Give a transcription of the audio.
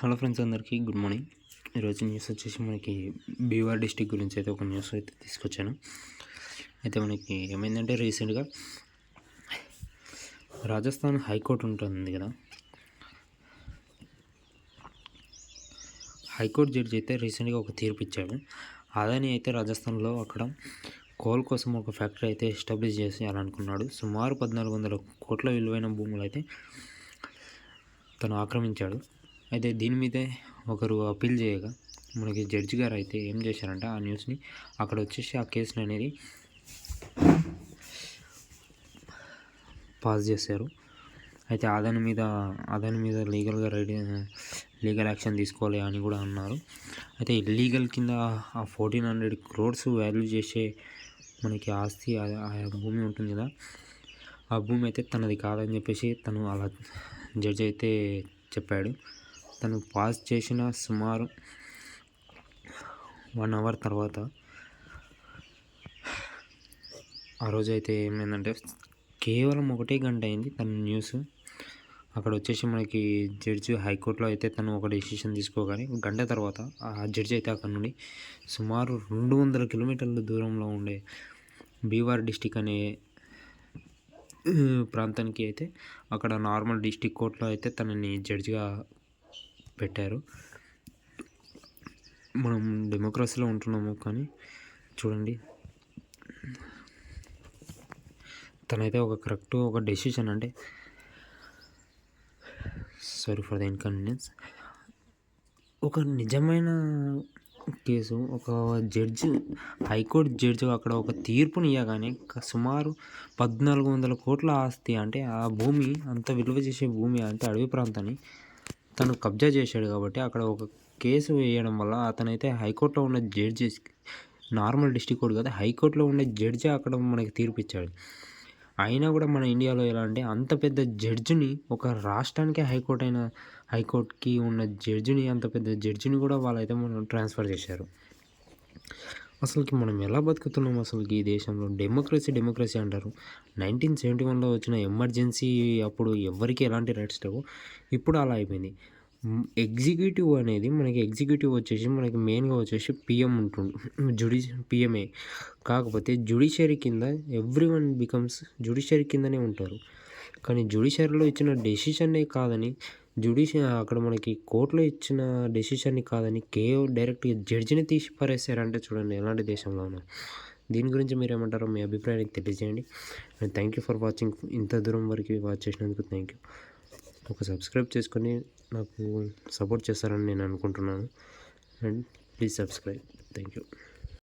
Hello friends అందరికీ good morning. ఈరోజు news వచ్చేసి మనకి బీవార్ డిస్టిక్ గురించి అయితే ఒక న్యూస్ అయితే తీసుకొచ్చాను. అయితే మనకి ఏమైందంటే రీసెంట్గా రాజస్థాన్ హైకోర్టు ఉంటుంది కదా. హైకోర్టు జడ్జి అయితే రీసెంట్గా ఒక తీర్పు ఇచ్చాడు. అదాని అయితే రాజస్థాన్లో అక్కడ కోల్ కోసం ఒక ఫ్యాక్టరీ అయితే ఎస్టాబ్లిష్ చేసేయాలనుకున్నాడు. సుమారు పద్నాలుగు వందల కోట్ల విలువైన భూములు అయితే తను ఆక్రమించాడు. అయితే దీని మీదే ఒకరు అప్పీల్ చేయగా మనకి జడ్జి గారు అయితే ఏం చేశారంటే ఆ న్యూస్ని అక్కడ వచ్చేసి ఆ కేసుని అనేది పాస్ చేశారు. అయితే అదాని మీద అదాని మీద లీగల్గా రెడీ లీగల్ యాక్షన్ తీసుకోవాలి అని కూడా అన్నారు. అయితే ఇల్లీగల్ కింద ఆ ఫోర్టీన్ హండ్రెడ్ క్రోడ్స్ వాల్యూ చేసే మనకి ఆస్తి ఆ- ఆ భూమి ఉంటుంది కదా. ఆ భూమి అయితే తనది కాదని చెప్పేసి తను అలా జడ్జి అయితే చెప్పాడు. తను పాస్ చేసిన సుమారు వన్ అవర్ తర్వాత ఆ రోజు అయితే ఏమైందంటే కేవలం ఒకటే గంట అయింది తన న్యూస్. అక్కడ వచ్చేసి మనకి జడ్జి హైకోర్టులో అయితే తను ఒక డెసిషన్ తీసుకోగానే గంట తర్వాత ఆ జడ్జి అయితే అక్కడ నుండి సుమారు రెండు వందల కిలోమీటర్ల దూరంలో ఉండే బీవార్ డిస్టిక్ అనే ప్రాంతానికి అయితే అక్కడ నార్మల్ డిస్టిక్ కోర్టులో అయితే తనని జడ్జిగా పెట్టారు. మనం డెమోక్రసీలో ఉంటున్నాము కానీ చూడండి. తనైతే ఒక కరెక్ట్ ఒక డెసిషన్ అంటే సారీ ఫర్ ద ఇన్కన్వీనియన్స్ ఒక నిజమైన కేసు ఒక జడ్జి హైకోర్టు జడ్జి అక్కడ ఒక తీర్పుని ఇవ్వగానే సుమారు పద్నాలుగు వందల కోట్ల ఆస్తి అంటే ఆ భూమి అంత విలువ చేసే భూమి అంటే అడవి ప్రాంతాన్ని తను కబ్జా చేశాడు కాబట్టి అక్కడ ఒక కేసు వేయడం వల్ల అతనైతే హైకోర్టులో ఉన్న జడ్జి నార్మల్ డిస్టిక్ కోర్టు కదా హైకోర్టులో ఉండే జడ్జి అక్కడ మనకి తీర్పు ఇచ్చాడు అయినా కూడా మన ఇండియాలో ఎలా అంటే అంత పెద్ద జడ్జిని ఒక రాష్ట్రానికే హైకోర్టు అయిన హైకోర్టుకి ఉన్న జడ్జిని అంత పెద్ద జడ్జిని కూడా వాళ్ళైతే మనం ట్రాన్స్ఫర్ చేశారు. అసలుకి మనం ఎలా బతుకుతున్నాం అసలుకి ఈ దేశంలో? డెమోక్రసీ డెమోక్రసీ అంటారు. నైన్టీన్ సెవెంటీ వన్లో వచ్చిన ఎమర్జెన్సీ అప్పుడు ఎవరికి ఎలాంటి రైట్స్ లేవు. ఇప్పుడు అలా అయిపోయింది. ఎగ్జిక్యూటివ్ అనేది మనకి ఎగ్జిక్యూటివ్ వచ్చేసి మనకి మెయిన్గా వచ్చేసి పిఎం ఉంటుంది. జుడి పిఎంఏ. కాకపోతే జుడిషియరీ కింద ఎవ్రీ వన్ బికమ్స్ జుడిషియరీ కిందనే ఉంటారు. కానీ జుడిషియరీలో ఇచ్చిన డెసిషన్నే కాదని జుడిషి అక్కడ మనకి కోర్టులో ఇచ్చిన డెసిషన్ని కాదని కేవలం డైరెక్ట్గా జడ్జిని తీసి పారేశారంటే చూడండి ఎలాంటి దేశంలో దీని గురించి మీరు ఏమంటారో మీ అభిప్రాయానికి తెలియజేయండి. And thank you for watching ఇంత దూరం వరకు వాచ్ చేసినందుకు థ్యాంక్ యూ. ఒక సబ్స్క్రైబ్ చేసుకొని నాకు సపోర్ట్ చేస్తారని నేను అనుకుంటున్నాను. And please subscribe. Thank you.